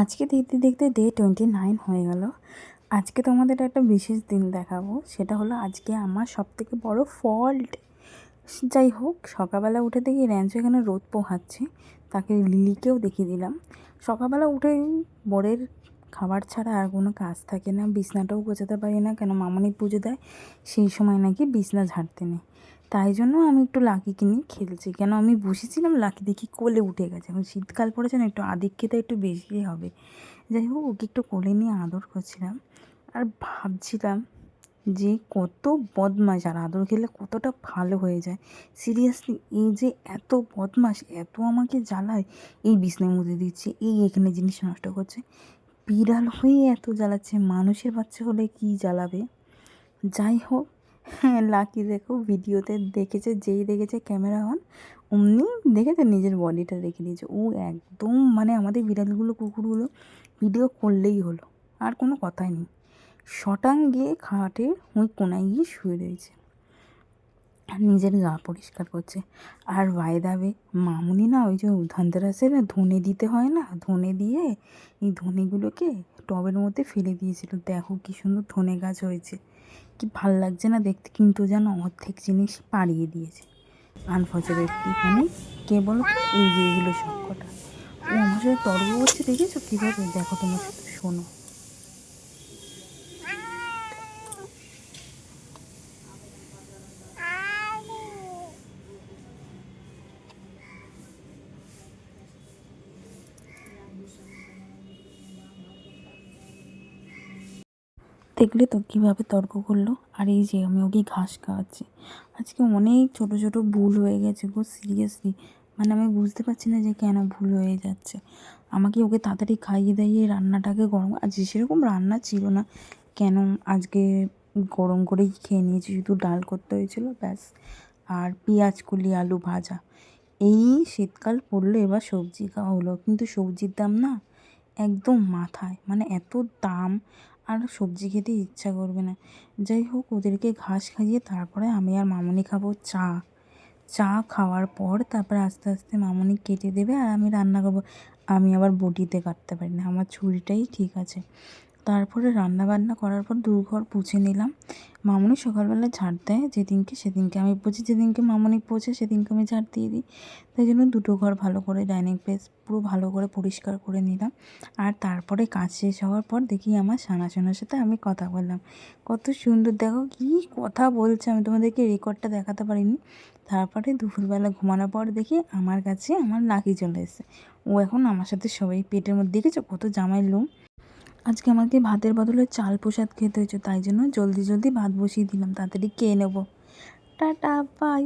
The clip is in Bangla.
আজকে দেখতে দেখতে ডে টোয়েন্টি নাইন হয়ে গেল। আজকে তোমাদের একটা বিশেষ দিন দেখাবো। সেটা হলো আজকে আমার সব থেকে বড় ফল্ট যাই হোক, সকালবেলা উঠে দেখি র্যাঞ্চো এখানে রোদ পোহাচ্ছে। তাকে লিলিকেও দেখিয়ে দিলাম। সকালবেলা উঠেই বরের খাবার ছাড়া আর কোনো কাজ থাকে না। বিছনাটাও গোছাতে পারি না। কেন মামনি পুজো দেয়, সেই সময় নাকি বিছনা ঝাড়তে নেই। তাই জন্য আমি একটু লাকিকে নিয়ে খেলছি। কেন আমি বসেছিলাম, লাকি দেখি কোলে উঠে গেছে। এখন শীতকাল পড়েছে না, একটু আদিক্ষেতা একটু বেশি হবে। যাই হোক, ওকে একটু কোলে নিয়ে আদর করছিলাম আর ভাবছিলাম যে কত বদমাস আর আদর খেলে কতটা ভালো হয়ে যায়। সিরিয়াসলি, এই যে এত বদমাস এত আমাকে জ্বালায়, এই বিছনার মধ্যে দিচ্ছে, এই এখানে জিনিস নষ্ট করছে। বিড়াল হয়ে এত জ্বালাচ্ছে, মানুষের বাচ্চা হলে কি জ্বালাবে? যাই হোক লাকি দেখো ভিডিওতে দেখেছে, যেই দেখেছে ক্যামেরা অন অমনি দেখেছে নিজের বডিটা রেখে দিয়েছে ও একদম মানে আমাদের বিড়ালগুলো, কুকুরগুলো ভিডিও করলেই হলো। আর কোনো কথাই নেই। শটাং গিয়ে খাটের ওই কোনায় গিয়ে শুয়ে রয়েছে। নিজের গা পরিষ্কার করছে। আর বাইদাবে মামুনি না ওই যে ধানতেরাসে না ধনে দিতে হয় না? ধনে দিয়ে এই ধনেগুলোকে টবের মধ্যে ফেলে দিয়েছিল। দেখো কী সুন্দর ধনে গাছ হয়েছে। কি ভালো লাগছে না দেখতে, কিন্তু যেন অর্ধেক জিনিস পাড়িয়ে দিয়েছে। আনফর্চুনেটলি মানে কে বলো এই যে এগুলো সব কটা। ও আমার সাথে তর্ক করছে, দেখেছ কীভাবে? দেখো তোমার সাথে শোনো। দেখলে তো কীভাবে তর্ক করল? আর এই যে আমি ওকে ঘাস খাওয়াচ্ছি। আজকে অনেক ছোট ছোট ভুল হয়ে গেছে গো সিরিয়াসলি মানে আমি বুঝতে পারছি না যে কেন ভুল হয়ে যাচ্ছে। আমাকে ওকে তাড়াতাড়ি খাইয়ে দাইয়ে রান্নাটাকে গরম আজ সেরকম রান্না ছিল না। কেন আজকে গরম করেই খেয়ে নিয়েছি, শুধু ডাল করতে হয়েছিল, ব্যাস। আর পেঁয়াজ, কুলি, আলু ভাজা। এই শীতকাল পড়লে এবার সবজি খাওয়া হলো। কিন্তু সবজির দাম না একদম মাথায়। মানে এত দাম। আর সবজি খেতে ইচ্ছা করবে না। যাই হোক, ওদেরকে ঘাস খাইয়ে তারপরে আমি আর মামনি খাব চা। চা খাওয়ার পর তারপরে আস্তে আস্তে মামনি কেটে দেবে আর আমি রান্না করব। আমি আবার বটিতে কাটতে পারি না, আমার ছুরিটাই ঠিক আছে। তারপরে রান্না বান্না করার পর দু ঘর পুছে নিলাম। মামনি সকালবেলা ঝাড় দেয় যেদিনকে সেদিনকে। আমি পুছি যেদিনকে মামনি পোছে সেদিনকে আমি ঝাড় দিয়ে দিই। তাই জন্য দুটো ঘর ভালো করে ডাইনিং প্লেস পুরো ভালো করে পরিষ্কার করে নিলাম। আর তারপরে কাজ শেষ হওয়ার পর দেখি আমার সানাসোনার সাথে আমি কথা বললাম। কত সুন্দর, দেখো কী কথা বলছে। আমি তোমাদেরকে রেকর্ডটা দেখাতে পারিনি। তারপরে দুপুরবেলা ঘুমানোর পর দেখি আমার কাছে আমার লাকি চলে এসেছে। ও এখন আমার সাথে সবাই পেটের মধ্যে দেখেছ? কত জামাই লোম। আজকে আমাকে ভাতের বদলে চাল প্রসাদ খেতে হয়েছে, তাই জন্য জলদি জলদি ভাত বসিয়ে দিলাম। তাড়াতাড়ি খেয়ে নেব। Tata bye